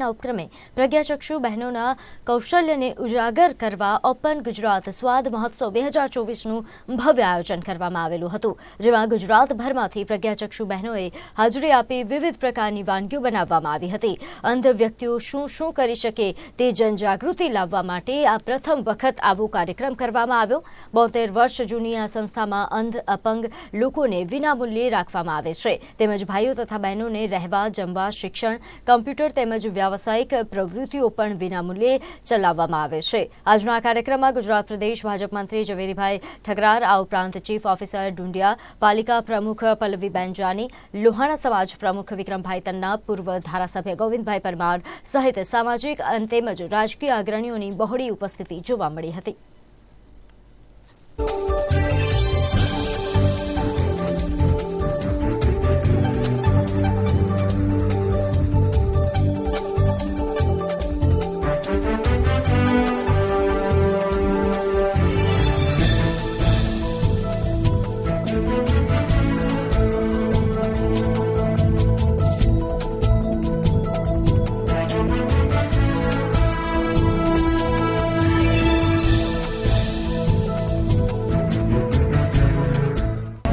કલ્યાણના ઉપક્રમે પ્રજ્ઞાચક્ષુ બહેનોના કૌશલ્યને ઉજાગર કરવા ઓપન ગુજરાત સ્વાદ મહોત્સવ બે હજાર ચોવીસનું ભવ્ય આયોજન કરવામાં આવેલું હતું, જેમાં ગુજરાતભરમાંથી પ્રજ્ઞાચક્ષુ બહેનોએ હાજરી આપી વિવિધ પ્રકારની વાનગીઓ બનાવવામાં આવી હતી. અંધ વ્યક્તિઓ શું શું કરી શકે તે જનજાગૃતિ લાવવા માટે આ પ્રથમ વખત આવો કાર્યક્રમ કરવામાં આવ્યો. બોતેર વર્ષ જૂની આ સંસ્થામાં અંધ, અપંગ લોકોને વિનામૂલ્યે રાખવામાં આવે છે. તેમજ ભાઈઓ તથા બહેનોને રહેવા, જમવા, શિક્ષણ, કમ્પ્યુટર તેમજ વ્યાવસાયિક પ્રવૃત્તિઓ પણ વિનામૂલ્યે ચલાવવામાં આવે છે. આજના કાર્યક્રમમાં ગુજરાત પ્રદેશ ભાજપ મંત્રી ઝવેરીભાઈ ઠકરાર, આ ઉપરાંત ચીફ ઓફિસર ડુંડિયા, પાલિકા પ્રમુખ પલ્લવીબેન જાની, લોહાણા સમાજ પ્રમુખ વિક્રમભાઈ તન્ના, પૂર્વ ધારાસભ્ય ગોવિંદભાઈ પરમાર સહિત સામાજિક અને તેમજ રાજકીય અગ્રણીઓની બહોળી ઉપસ્થિતિ જોવા મળી હતી.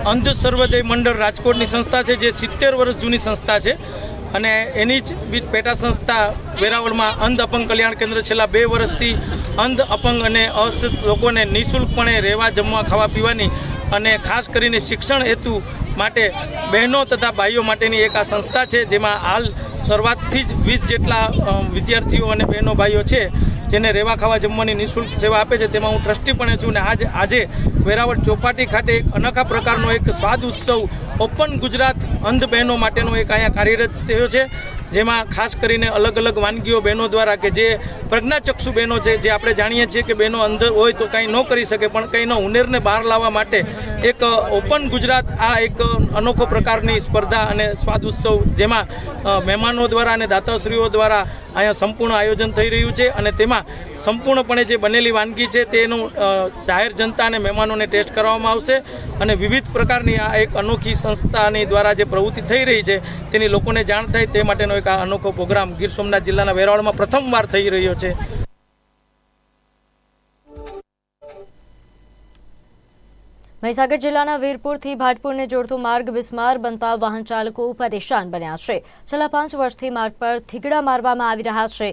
અંધ સર્વોદય મંડળ રાજકોટની સંસ્થા છે, જે સિત્તેર વર્ષ જૂની સંસ્થા છે. અને એની જ બીજ પેટા સંસ્થા વેરાવળમાં અંધ અપંગ કલ્યાણ કેન્દ્ર છેલ્લા બે વર્ષથી અંધ અપંગ અને અસ્થ લોકોને નિઃશુલ્કપણે રહેવા, જમવા, ખાવા, પીવાની અને ખાસ કરીને શિક્ષણ હેતુ માટે બહેનો તથા ભાઈઓ માટેની એક આ સંસ્થા છે, જેમાં હાલ શરૂઆતથી જ વીસ જેટલા વિદ્યાર્થીઓ અને બહેનો ભાઈઓ છે, જેને રહેવા ખાવા જમવાની નિઃશુલ્ક સેવા આપે છે. તેમાં હું ટ્રસ્ટી પણ છું અને આજ, આજે વેરાવળ ચોપાટી ખાતે એક અનોખા પ્રકારનો એક સ્વાદ ઉત્સવ ઓપન ગુજરાત અંધ બહેનો માટેનો એક અહીંયા કાર્યરત થયો છે. જેમાં ખાસ કરીને અલગ અલગ વાનગીઓ બહેનો દ્વારા કે જે પ્રજ્ઞાચક્ષુ બહેનો છે, જે આપણે જાણીએ છીએ કે બહેનો અંદર હોય તો કંઈ ન કરી શકે, પણ કંઈનો હુનેરને બહાર લાવવા માટે એક ઓપન ગુજરાત આ એક અનોખો પ્રકારની સ્પર્ધા અને સ્વાદ ઉત્સવ જેમાં મહેમાનો દ્વારા અને દાતાશ્રીઓ દ્વારા અહીંયા સંપૂર્ણ આયોજન થઈ રહ્યું છે અને તેમાં સંપૂર્ણપણે જે બનેલી વાનગી છે તેનું જાહેર જનતા અને મહેમાનોને ટેસ્ટ કરવામાં આવશે અને વિવિધ પ્રકારની આ એક અનોખી સંસ્થાની દ્વારા જે પ્રવૃત્તિ થઈ રહી છે તેની લોકોને જાણ થાય તે માટેનો એક આ અનોખો પ્રોગ્રામ ગીર સોમનાથ જિલ્લાના વેરાવળમાં પ્રથમવાર થઈ રહ્યો છે. મહીસાગર જિલ્લાના વીરપુરથી ભાટપુરને જોડતો માર્ગ બિસ્માર બનતા વાહન ચાલકો પરેશાન બન્યા છે. છેલ્લા પાંચ વર્ષથી માર્ગ પર થીગડા મારવામાં આવી રહ્યા છે.